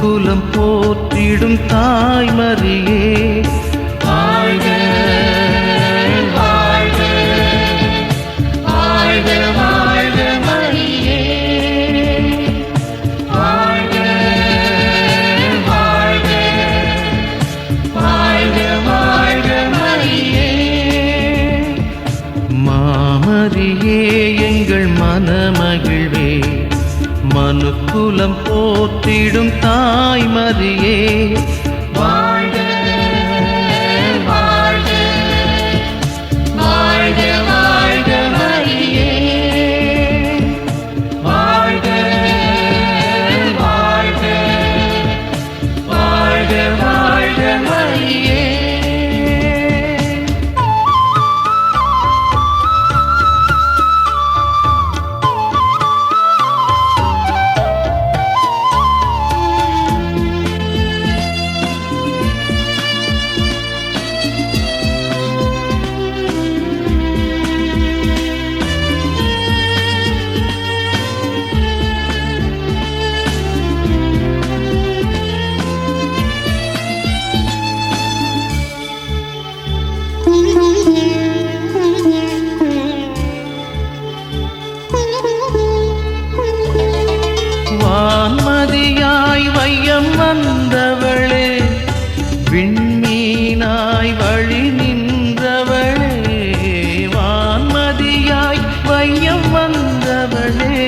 குலம் போற்றிடும் தாய்மரியே மனுக்குலம் போத்திடும் தாய்மரியே வாழ்க வாழ்க வந்தவளே விண்மீனாய் வழி நின்றவளே வான்மதியாய் வையம் வந்தவளே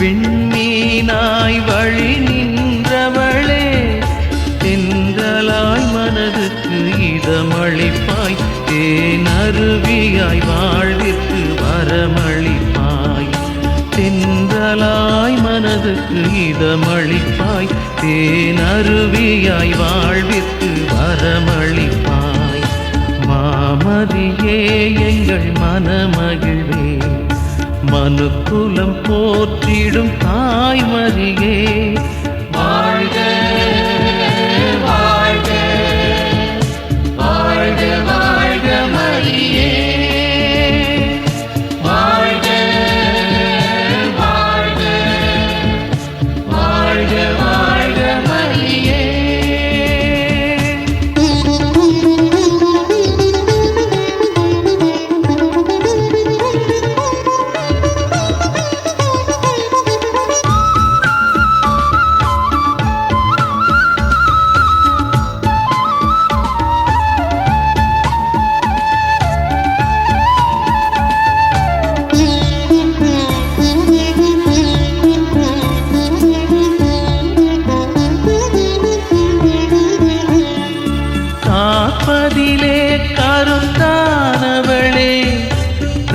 விண்மீனாய் வழி நின்றவளே தென்றலாய் மனதுக்கு இதமளிப்பாய் தேன் அருவியாய் வாழ்விற்கு வரமளிப்பாய் தென்றலாய் மனதுக்கு இதமளிப்பாய் தேனருவியாய் வாழ்விற்கு வரமளிப்பாய். மாமதியே எங்கள் மனமகிழ்வே. மனுக்குலம் போற்றிடும் தாய்மதியே.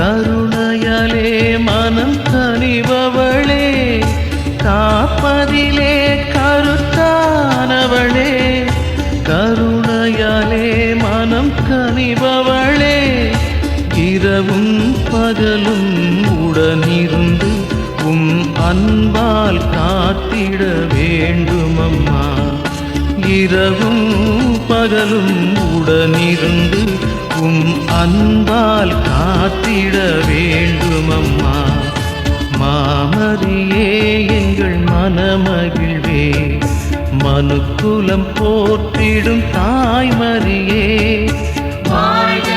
கருணையலே மனம் கனிபவளே காப்பதிலே கருத்தானவளே கருணையாலே மனம் கனிபவளே இரவும் பகலும் உடனிருந்து உம் அன்பால் காத்திட வேண்டுமம்மா இரவும் பகலும் உடனிருந்து உம் அன்பால் காத்திட வேண்டுமம்மா. மாமரியே எங்கள் மனமகிழ்வே. மனுக்குலம் போற்றிடும் தாய்மரியே வாழ்க